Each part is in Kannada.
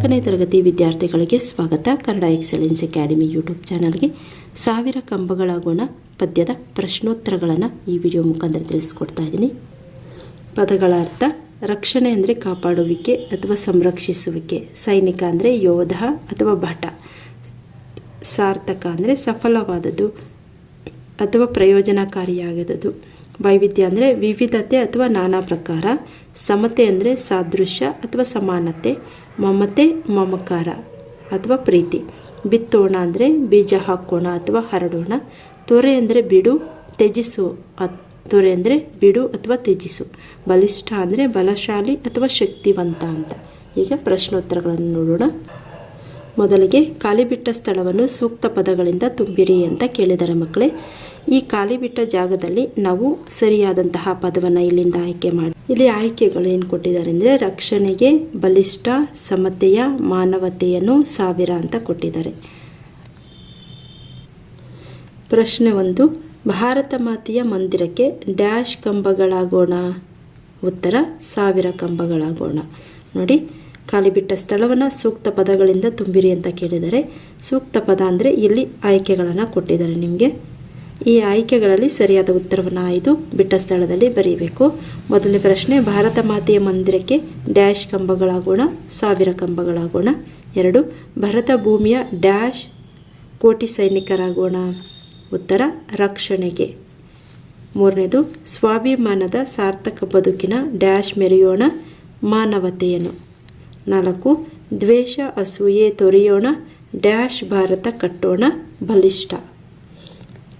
ನಾಲ್ಕನೇ ತರಗತಿ ವಿದ್ಯಾರ್ಥಿಗಳಿಗೆ ಸ್ವಾಗತ. ಕನ್ನಡ ಎಕ್ಸಲೆನ್ಸ್ ಅಕಾಡೆಮಿ ಯೂಟ್ಯೂಬ್ ಚಾನಲ್ಗೆ ಸಾವಿರ ಕಂಬಗಳ ಗುಣ ಪದ್ಯದ ಪ್ರಶ್ನೋತ್ತರಗಳನ್ನು ಈ ವಿಡಿಯೋ ಮುಖಾಂತರ ತಿಳಿಸ್ಕೊಡ್ತಾ ಇದ್ದೀನಿ. ಪದಗಳ ಅರ್ಥ, ರಕ್ಷಣೆ ಅಂದರೆ ಕಾಪಾಡುವಿಕೆ ಅಥವಾ ಸಂರಕ್ಷಿಸುವಿಕೆ, ಸೈನಿಕ ಅಂದರೆ ಯೋಧ ಅಥವಾ ಭಟ, ಸಾರ್ಥಕ ಅಂದರೆ ಸಫಲವಾದದ್ದು ಅಥವಾ ಪ್ರಯೋಜನಕಾರಿಯಾಗದದು ವೈವಿಧ್ಯ ಅಂದರೆ ವಿವಿಧತೆ ಅಥವಾ ನಾನಾ ಪ್ರಕಾರ, ಸಮತೆ ಅಂದರೆ ಸಾದೃಶ್ಯ ಅಥವಾ ಸಮಾನತೆ ಮಮತೆ, ಮಮಕಾರ ಅಥವಾ ಪ್ರೀತಿ. ಬಿತ್ತೋಣ ಅಂದರೆ ಬೀಜ ಹಾಕೋಣ ಅಥವಾ ಹರಡೋಣ. ತೊರೆ ಅಂದರೆ ಬಿಡು, ತ್ಯಜಿಸು ತೊರೆ ಅಂದರೆ ಬಿಡು ಅಥವಾ ತ್ಯಜಿಸು. ಬಲಿಷ್ಠ ಅಂದರೆ ಬಲಶಾಲಿ ಅಥವಾ ಶಕ್ತಿವಂತ ಅಂತ. ಈಗ ಪ್ರಶ್ನೋತ್ತರಗಳನ್ನು ನೋಡೋಣ. ಮೊದಲಿಗೆ ಖಾಲಿ ಬಿಟ್ಟ ಸ್ಥಳವನ್ನು ಸೂಕ್ತ ಪದಗಳಿಂದ ತುಂಬಿರಿ ಅಂತ ಕೇಳಿದರೆ ಮಕ್ಕಳೇ. ಈ ಖಾಲಿ ಬಿಟ್ಟ ಜಾಗದಲ್ಲಿ ನಾವು ಸರಿಯಾದಂತಹ ಪದವನ್ನು ಇಲ್ಲಿಂದ ಆಯ್ಕೆ ಮಾಡಿ ಇಲ್ಲಿ ಆಯ್ಕೆಗಳು ಏನು ಕೊಟ್ಟಿದ್ದಾರೆ ಅಂದರೆ ರಕ್ಷಣೆಗೆ ಬಲಿಷ್ಠ ಸಮತೆಯ ಮಾನವತೆಯನ್ನು ಸಾವಿರ ಅಂತ ಕೊಟ್ಟಿದ್ದಾರೆ. ಪ್ರಶ್ನೆ ಒಂದು, ಭಾರತ ಮಾತೆಯ ಮಂದಿರಕ್ಕೆ ಡ್ಯಾಶ್ ಕಂಬಗಳಾಗೋಣ? ಉತ್ತರ, ಸಾವಿರ ಕಂಬಗಳಾಗೋಣ. ನೋಡಿ, ಖಾಲಿ ಬಿಟ್ಟ ಸ್ಥಳವನ್ನು ಸೂಕ್ತ ಪದಗಳಿಂದ ತುಂಬಿರಿ ಅಂತ ಕೇಳಿದರೆ, ಸೂಕ್ತ ಪದ ಅಂದರೆ ಇಲ್ಲಿ ಆಯ್ಕೆಗಳನ್ನು ಕೊಟ್ಟಿದ್ದಾರೆ ನಿಮಗೆ. ಈ ಆಯ್ಕೆಗಳಲ್ಲಿ ಸರಿಯಾದ ಉತ್ತರವನ್ನು ಆಯ್ದು ಬಿಟ್ಟ ಸ್ಥಳದಲ್ಲಿ ಬರೀಬೇಕು. ಮೊದಲನೇ ಪ್ರಶ್ನೆ, ಭಾರತ ಮಾತೆಯ ಮಂದಿರಕ್ಕೆ ಡ್ಯಾಶ್ ಕಂಬಗಳಾಗೋಣ, ಸಾವಿರ ಕಂಬಗಳಾಗೋಣ. ಎರಡು, ಭರತ ಭೂಮಿಯ ಡ್ಯಾಶ್ ಕೋಟಿ ಸೈನಿಕರಾಗೋಣ. ಉತ್ತರ, ರಕ್ಷಣೆಗೆ. ಮೂರನೇದು, ಸ್ವಾಭಿಮಾನದ ಸಾರ್ಥಕ ಬದುಕಿನ ಡ್ಯಾಶ್ ಮೆರೆಯೋಣ, ಮಾನವತೆಯನ್ನು. ನಾಲ್ಕು, ದ್ವೇಷ ಅಸೂಯೆ ತೊರೆಯೋಣ, ಡ್ಯಾಶ್ ಭಾರತ ಕಟ್ಟೋಣ, ಬಲಿಷ್ಠ.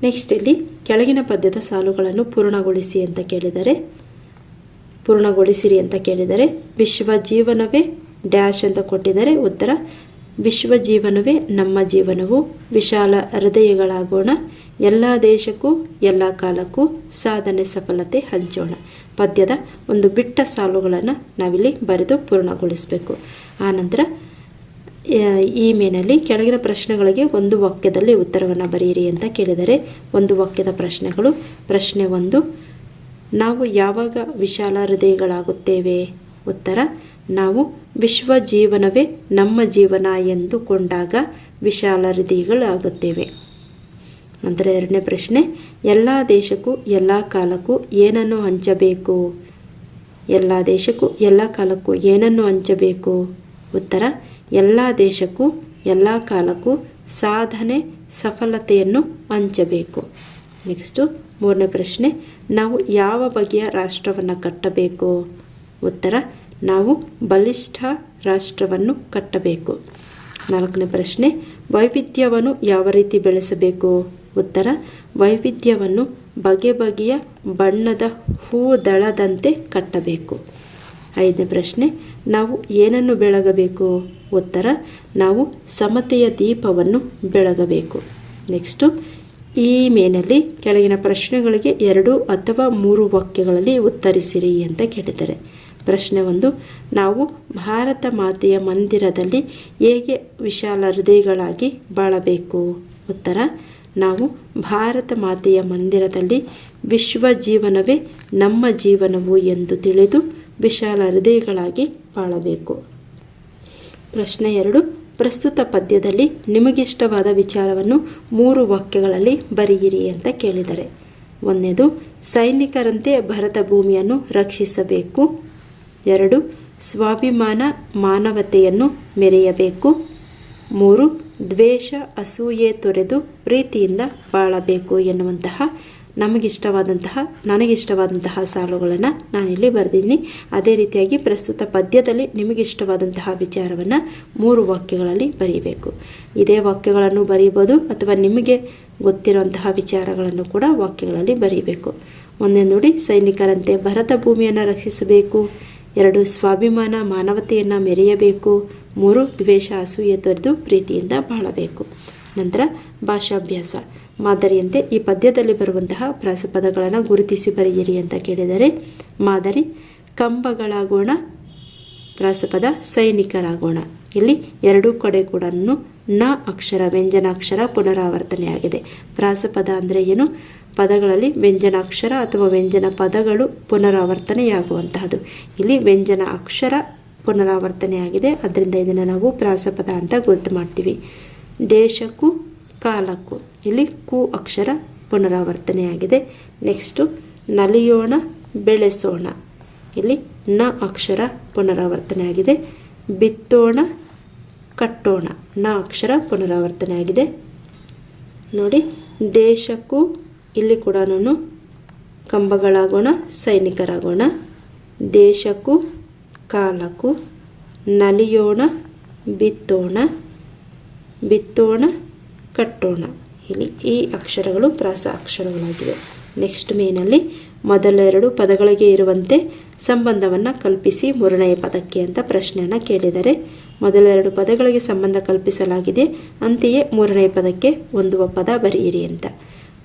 ನೆಕ್ಸ್ಟ್ ಇಲ್ಲಿ ಕೆಳಗಿನ ಪದ್ಯದ ಸಾಲುಗಳನ್ನು ಪೂರ್ಣಗೊಳಿಸಿ ಅಂತ ಕೇಳಿದರೆ, ಪೂರ್ಣಗೊಳಿಸಿರಿ ಅಂತ ಕೇಳಿದರೆ ವಿಶ್ವ ಜೀವನವೇ ಡ್ಯಾಶ್ ಅಂತ ಕೊಟ್ಟಿದ್ದಾರೆ. ಉತ್ತರ, ವಿಶ್ವ ಜೀವನವೇ ನಮ್ಮ ಜೀವನವು ವಿಶಾಲ ಹೃದಯಗಳಾಗೋಣ. ಎಲ್ಲ ದೇಶಕ್ಕೂ, ಎಲ್ಲ ಕಾಲಕ್ಕೂ ಸಾಧನೆ ಸಫಲತೆ ಹಂಚೋಣ. ಪದ್ಯದ ಒಂದು ಬಿಟ್ಟ ಸಾಲುಗಳನ್ನು ನಾವಿಲ್ಲಿ ಬರೆದು ಪೂರ್ಣಗೊಳಿಸಬೇಕು. ಆನಂತರ ಈ ಕೆಳಗಿನ ಪ್ರಶ್ನೆಗಳಿಗೆ ಒಂದು ವಾಕ್ಯದಲ್ಲಿ ಉತ್ತರವನ್ನು ಬರೆಯಿರಿ ಅಂತ ಕೇಳಿದರೆ ಒಂದು ವಾಕ್ಯದ ಪ್ರಶ್ನೆಗಳು. ಪ್ರಶ್ನೆ ಒಂದು, ನಾವು ಯಾವಾಗ ವಿಶಾಲ ಹೃದಯಗಳಾಗುತ್ತೇವೆ? ಉತ್ತರ, ನಾವು ವಿಶ್ವ ಜೀವನವೇ ನಮ್ಮ ಜೀವನ ಎಂದುಕೊಂಡಾಗ ವಿಶಾಲ ಹೃದಯಗಳಾಗುತ್ತೇವೆ. ನಂತರ ಎರಡನೇ ಪ್ರಶ್ನೆ, ಎಲ್ಲ ದೇಶಕ್ಕೂ, ಎಲ್ಲ ಕಾಲಕ್ಕೂ ಏನನ್ನು ಹಂಚಬೇಕು? ಎಲ್ಲ ದೇಶಕ್ಕೂ, ಎಲ್ಲ ಕಾಲಕ್ಕೂ ಏನನ್ನು ಹಂಚಬೇಕು? ಉತ್ತರ ಎಲ್ಲ ದೇಶಕ್ಕೂ, ಎಲ್ಲ ಕಾಲಕ್ಕೂ ಸಾಧನೆ, ಸಫಲತೆಯನ್ನು ಹಂಚಬೇಕು. ನೆಕ್ಸ್ಟು ಮೂರನೇ ಪ್ರಶ್ನೆ, ನಾವು ಯಾವ ಬಗೆಯ ರಾಷ್ಟ್ರವನ್ನು ಕಟ್ಟಬೇಕು? ಉತ್ತರ, ನಾವು ಬಲಿಷ್ಠ ರಾಷ್ಟ್ರವನ್ನು ಕಟ್ಟಬೇಕು. ನಾಲ್ಕನೇ ಪ್ರಶ್ನೆ, ವೈವಿಧ್ಯವನ್ನು ಯಾವ ರೀತಿ ಬೆಳೆಸಬೇಕು? ಉತ್ತರ, ವೈವಿಧ್ಯವನ್ನು ಬಗೆ ಬಗೆಯ ಬಣ್ಣದ ಹೂದಳದಂತೆ ಕಟ್ಟಬೇಕು. ಐದನೇ ಪ್ರಶ್ನೆ, ನಾವು ಏನನ್ನು ಬೆಳಗಬೇಕು? ಉತ್ತರ ನಾವು ಸಮತೆಯ ದೀಪವನ್ನು ಬೆಳಗಬೇಕು. ನೆಕ್ಸ್ಟು ಈ ಮೇನಲ್ಲಿ ಕೆಳಗಿನ ಪ್ರಶ್ನೆಗಳಿಗೆ ಎರಡು ಅಥವಾ ಮೂರು ವಾಕ್ಯಗಳಲ್ಲಿ ಉತ್ತರಿಸಿರಿ ಅಂತ ಕೇಳಿದ್ದಾರೆ. ಪ್ರಶ್ನೆ ಒಂದು, ನಾವು ಭಾರತ ಮಾತೆಯ ಮಂದಿರದಲ್ಲಿ ಹೇಗೆ ವಿಶಾಲ ಹೃದಯಗಳಾಗಿ ಬಾಳಬೇಕು? ಉತ್ತರ, ನಾವು ಭಾರತ ಮಾತೆಯ ಮಂದಿರದಲ್ಲಿ ವಿಶ್ವ ಜೀವನವೇ ನಮ್ಮ ಜೀವನವು ಎಂದು ತಿಳಿದು ವಿಶಾಲ ಹೃದಯಗಳಾಗಿ ಬಾಳಬೇಕು. ಪ್ರಶ್ನೆ ಎರಡು. ಪ್ರಸ್ತುತ ಪದ್ಯದಲ್ಲಿ ನಿಮಗಿಷ್ಟವಾದ ವಿಚಾರವನ್ನು ಮೂರು ವಾಕ್ಯಗಳಲ್ಲಿ ಬರೆಯಿರಿ ಅಂತ ಕೇಳಿದರೆ. ಒಂದನೇದು, ಸೈನಿಕರಂತೆ ಭರತ ಭೂಮಿಯನ್ನು ರಕ್ಷಿಸಬೇಕು. ಎರಡು, ಸ್ವಾಭಿಮಾನ ಮಾನವತೆಯನ್ನು ಮೆರೆಯಬೇಕು. ಮೂರು, ದ್ವೇಷ ಅಸೂಯೆ ತೊರೆದು ಪ್ರೀತಿಯಿಂದ ಬಾಳಬೇಕು ಎನ್ನುವಂತಹ ನಮಗಿಷ್ಟವಾದಂತಹ, ನನಗಿಷ್ಟವಾದಂತಹ ಸಾಲುಗಳನ್ನು ನಾನಿಲ್ಲಿ ಬರೆದಿದ್ದೀನಿ. ಅದೇ ರೀತಿಯಾಗಿ ಪ್ರಸ್ತುತ ಪದ್ಯದಲ್ಲಿ ನಿಮಗಿಷ್ಟವಾದಂತಹ ವಿಚಾರವನ್ನು ಮೂರು ವಾಕ್ಯಗಳಲ್ಲಿ ಬರೀಬೇಕು. ಇದೇ ವಾಕ್ಯಗಳನ್ನು ಬರೀಬೋದು ಅಥವಾ ನಿಮಗೆ ಗೊತ್ತಿರುವಂತಹ ವಿಚಾರಗಳನ್ನು ಕೂಡ ವಾಕ್ಯಗಳಲ್ಲಿ ಬರೀಬೇಕು. ಒಂದೇ ನೋಡಿ, ಸೈನಿಕರಂತೆ ಭರತ ಭೂಮಿಯನ್ನು ರಕ್ಷಿಸಬೇಕು. ಎರಡು, ಸ್ವಾಭಿಮಾನ ಮಾನವತೆಯನ್ನು ಮೆರೆಯಬೇಕು. ಮೂರು, ದ್ವೇಷ ಅಸೂಯೆ ತೊರೆದು ಪ್ರೀತಿಯಿಂದ ಬಾಳಬೇಕು. ನಂತರ ಭಾಷಾಭ್ಯಾಸ. ಮಾದರಿಯಂತೆ ಈ ಪದ್ಯದಲ್ಲಿ ಬರುವಂತಹ ಪ್ರಾಸಪದಗಳನ್ನು ಗುರುತಿಸಿ ಬರೆಯಿರಿ ಅಂತ ಕೇಳಿದರೆ, ಮಾದರಿ, ಕಂಬಗಳಾಗೋಣ, ಪ್ರಾಸಪದ, ಸೈನಿಕರಾಗೋಣ. ಇಲ್ಲಿ ಎರಡೂ ಕಡೆ ಕೂಡ ನ ಅಕ್ಷರ, ವ್ಯಂಜನಾಕ್ಷರ ಪುನರಾವರ್ತನೆಯಾಗಿದೆ ಪ್ರಾಸಪದ ಅಂದರೆ ಏನು? ಪದಗಳಲ್ಲಿ ವ್ಯಂಜನಾಕ್ಷರ ಅಥವಾ ವ್ಯಂಜನ ಪದಗಳು ಪುನರಾವರ್ತನೆಯಾಗುವಂತಹದ್ದು. ಇಲ್ಲಿ ವ್ಯಂಜನ ಅಕ್ಷರ ಪುನರಾವರ್ತನೆಯಾಗಿದೆ. ಅದರಿಂದ ಇದನ್ನು ನಾವು ಪ್ರಾಸಪದ ಅಂತ ಗೊತ್ತು ಮಾಡ್ತೀವಿ. ದೇಶಕ್ಕೂ ಕಾಲಕ್ಕೂ ಇಲ್ಲಿ ಕು ಅಕ್ಷರ ಪುನರಾವರ್ತನೆಯಾಗಿದೆ. ನೆಕ್ಸ್ಟು ನಲಿಯೋಣ, ಬೆಳೆಸೋಣ. ಇಲ್ಲಿ ನ ಅಕ್ಷರ ಪುನರಾವರ್ತನೆಯಾಗಿದೆ. ಬಿತ್ತೋಣ, ಕಟ್ಟೋಣ. ನ ಅಕ್ಷರ ಪುನರಾವರ್ತನೆಯಾಗಿದೆ. ನೋಡಿ, ದೇಶಕ್ಕೂ ಇಲ್ಲಿ ಕೂಡ ಕಂಬಗಳಾಗೋಣ, ಸೈನಿಕರಾಗೋಣ. ದೇಶಕ್ಕೂ, ಕಾಲಕ್ಕೂ ನಲಿಯೋಣ, ಬಿತ್ತೋಣ. ಬಿತ್ತೋಣ ಕಟ್ಟೋಣ. ಇಲ್ಲಿ ಈ ಅಕ್ಷರಗಳು ಪ್ರಾಸ ಅಕ್ಷರಗಳಾಗಿವೆ. ನೆಕ್ಸ್ಟ್ ಮೇನಲ್ಲಿ ಮೊದಲೆರಡು ಪದಗಳಿಗೆ ಇರುವಂತೆ ಸಂಬಂಧವನ್ನು ಕಲ್ಪಿಸಿ ಮೂರನೆಯ ಪದಕ್ಕೆ ಅಂತ ಪ್ರಶ್ನೆಯನ್ನು ಕೇಳಿದರೆ, ಮೊದಲೆರಡು ಪದಗಳಿಗೆ ಸಂಬಂಧ ಕಲ್ಪಿಸಲಾಗಿದೆ, ಅಂತೆಯೇ ಮೂರನೆಯ ಪದಕ್ಕೆ ಹೊಂದುವ ಪದ ಬರೆಯಿರಿ ಅಂತ.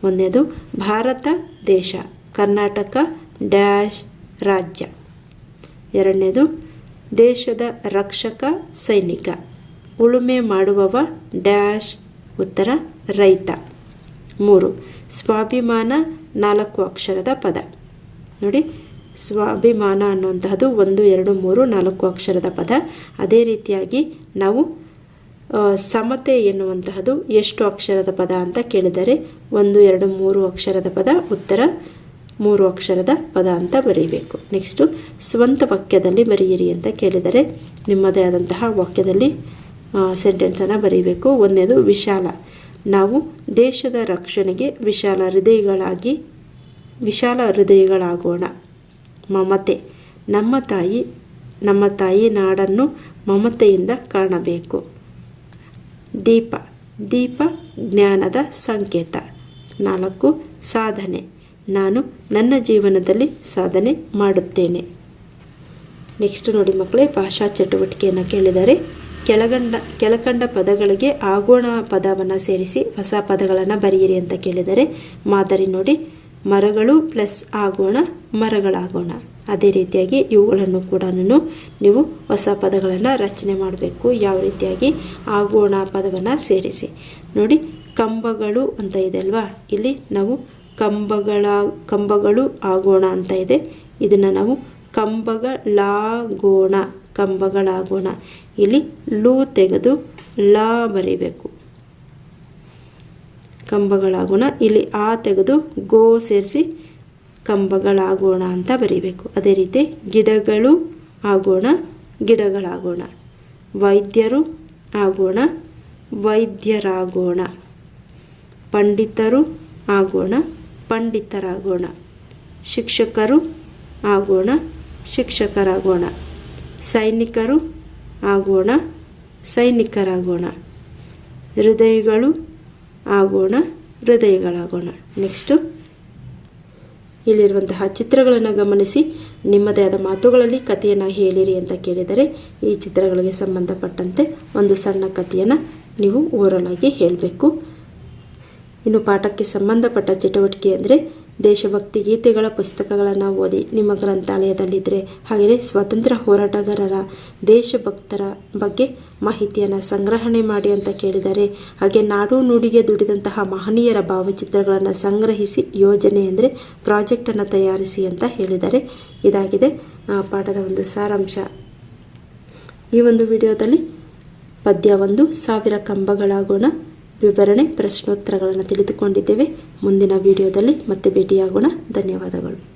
ಒಂದನೇದು, ಭಾರತ ದೇಶ, ಕರ್ನಾಟಕ ಡ್ಯಾಶ್ ರಾಜ್ಯ. ಎರಡನೇದು, ದೇಶದ ರಕ್ಷಕ ಸೈನಿಕ. ಉಳುಮೆ ಮಾಡುವವ ಡ್ಯಾಶ್ ಉತ್ತರ, ರೈತ. ಮೂರು, ಸ್ವಾಭಿಮಾನ, ನಾಲ್ಕು ಅಕ್ಷರದ ಪದ. ನೋಡಿ, ಸ್ವಾಭಿಮಾನ ಅನ್ನುವಂತಹದ್ದು ಒಂದು, ಎರಡು, ಮೂರು, ನಾಲ್ಕು ಅಕ್ಷರದ ಪದ. ಅದೇ ರೀತಿಯಾಗಿ ನಾವು ಸಮತೆ ಎನ್ನುವಂತಹದ್ದು ಎಷ್ಟು ಅಕ್ಷರದ ಪದ ಅಂತ ಕೇಳಿದರೆ ಒಂದು, ಎರಡು, ಮೂರು ಅಕ್ಷರದ ಪದ, ಉತ್ತರ, ಮೂರು ಅಕ್ಷರದ ಪದ ಅಂತ ಬರೀಬೇಕು. ನೆಕ್ಸ್ಟು ಸ್ವಂತ ವಾಕ್ಯದಲ್ಲಿ ಬರೆಯಿರಿ ಅಂತ ಕೇಳಿದರೆ ನಿಮ್ಮದೇ ಆದಂತಹ ವಾಕ್ಯದಲ್ಲಿ ಸೆಂಟೆನ್ಸನ್ನು ಬರೀಬೇಕು. ಒಂದೇದು ವಿಶಾಲ. ನಾವು ದೇಶದ ರಕ್ಷಣೆಗೆ ವಿಶಾಲ ಹೃದಯಗಳಾಗಿ, ವಿಶಾಲ ಹೃದಯಗಳಾಗೋಣ. ಮಮತೆ. ನಮ್ಮ ತಾಯಿ ನಮ್ಮ ತಾಯಿ ನಾಡನ್ನು ಮಮತೆಯಿಂದ ಕಾಣಬೇಕು. ದೀಪ. ದೀಪ ಜ್ಞಾನದ ಸಂಕೇತ. ನಾಲ್ಕು, ಸಾಧನೆ. ನಾನು ನನ್ನ ಜೀವನದಲ್ಲಿ ಸಾಧನೆ ಮಾಡುತ್ತೇನೆ. ನೆಕ್ಸ್ಟ್ ನೋಡಿ ಮಕ್ಕಳೇ, ಭಾಷಾ ಚಟುವಟಿಕೆಯನ್ನು ಕೇಳಿದರೆ. ಕೆಳಗಂಡ, ಕೆಳಕಂಡ ಪದಗಳಿಗೆ ಆಗೋಣ ಪದವನ್ನು ಸೇರಿಸಿ ಹೊಸ ಪದಗಳನ್ನು ಬರೆಯಿರಿ ಅಂತ ಕೇಳಿದರೆ, ಮಾದರಿ ನೋಡಿ, ಮರಗಳು ಪ್ಲಸ್ ಆಗೋಣ, ಮರಗಳಾಗೋಣ. ಅದೇ ರೀತಿಯಾಗಿ ಇವುಗಳನ್ನು ಕೂಡ ನೀವು ಹೊಸ ಪದಗಳನ್ನು ರಚನೆ ಮಾಡಬೇಕು. ಯಾವ ರೀತಿಯಾಗಿ? ಆಗೋಣ ಪದವನ್ನು ಸೇರಿಸಿ. ನೋಡಿ, ಕಂಬಗಳು ಅಂತ ಇದೆ ಅಲ್ವಾ? ಇಲ್ಲಿ ನಾವು ಕಂಬಗಳ, ಕಂಬಗಳು ಆಗೋಣ ಅಂತ ಇದೆ. ಇದನ್ನು ನಾವು ಕಂಬಗಳಾಗೋಣ ಕಂಬಗಳಾಗೋಣ. ಇಲ್ಲಿ ಲೂ ತೆಗೆದು ಲಾ ಬರೀಬೇಕು. ಕಂಬಗಳಾಗೋಣ. ಇಲ್ಲಿ ಆ ತೆಗೆದು ಗೋ ಸೇರಿಸಿ ಕಂಬಗಳಾಗೋಣ ಅಂತ ಬರೀಬೇಕು. ಅದೇ ರೀತಿ ಗಿಡಗಳು ಆಗೋಣ, ಗಿಡಗಳಾಗೋಣ. ವೈದ್ಯರು ಆಗೋಣ, ವೈದ್ಯರಾಗೋಣ. ಪಂಡಿತರು ಆಗೋಣ, ಪಂಡಿತರಾಗೋಣ. ಶಿಕ್ಷಕರು ಆಗೋಣ, ಶಿಕ್ಷಕರಾಗೋಣ. ಸೈನಿಕರು ಆಗೋಣ, ಸೈನಿಕರಾಗೋಣ. ಹೃದಯಗಳು ಆಗೋಣ, ಹೃದಯಗಳಾಗೋಣ. ನೆಕ್ಸ್ಟು ಇಲ್ಲಿರುವಂತಹ ಚಿತ್ರಗಳನ್ನು ಗಮನಿಸಿ. ನಿಮ್ಮದೇ ಆದ ಮಾತುಗಳಲ್ಲಿ ಕಥೆಯನ್ನು ಹೇಳಿರಿ ಅಂತ ಕೇಳಿದರೆ ಈ ಚಿತ್ರಗಳಿಗೆ ಸಂಬಂಧಪಟ್ಟಂತೆ ಒಂದು ಸಣ್ಣ ಕಥೆಯನ್ನು ನೀವು ಓರಲಾಗಿ ಹೇಳಬೇಕು. ಇನ್ನು ಪಾಠಕ್ಕೆ ಸಂಬಂಧಪಟ್ಟ ಚಟುವಟಿಕೆ ಅಂದರೆ ದೇಶಭಕ್ತಿ ಗೀತೆಗಳ ಪುಸ್ತಕಗಳನ್ನು ಓದಿ ನಿಮ್ಮ ಗ್ರಂಥಾಲಯದಲ್ಲಿದ್ದರೆ ಹಾಗೆಯೇ ಸ್ವಾತಂತ್ರ್ಯ ಹೋರಾಟಗಾರರ ದೇಶಭಕ್ತರ ಬಗ್ಗೆ ಮಾಹಿತಿಯನ್ನು ಸಂಗ್ರಹಣೆ ಮಾಡಿ ಅಂತ ಕೇಳಿದರೆ ಹಾಗೆ ನಾಡು ನುಡಿಗೆ ದುಡಿದಂತಹ ಮಹನೀಯರ ಭಾವಚಿತ್ರಗಳನ್ನು ಸಂಗ್ರಹಿಸಿ ಯೋಜನೆ ಅಂದರೆ ಪ್ರಾಜೆಕ್ಟನ್ನು ತಯಾರಿಸಿ ಅಂತ ಹೇಳಿದರೆ ಇದಾಗಿದೆ. ಪಾಠದ ಒಂದು ಸಾರಾಂಶ. ಈ ಒಂದು ವಿಡಿಯೋದಲ್ಲಿ ಪದ್ಯ ಒಂದು, ಸಾವಿರ ಕಂಬಗಳಾಗೋಣ. ವಿವರಣೆ ಪ್ರಶ್ನೋತ್ತರಗಳನ್ನು ತಿಳಿದುಕೊಂಡಿದ್ದೇವೆ. ಮುಂದಿನ ವಿಡಿಯೋದಲ್ಲಿ ಮತ್ತೆ ಭೇಟಿಯಾಗೋಣ. ಧನ್ಯವಾದಗಳು.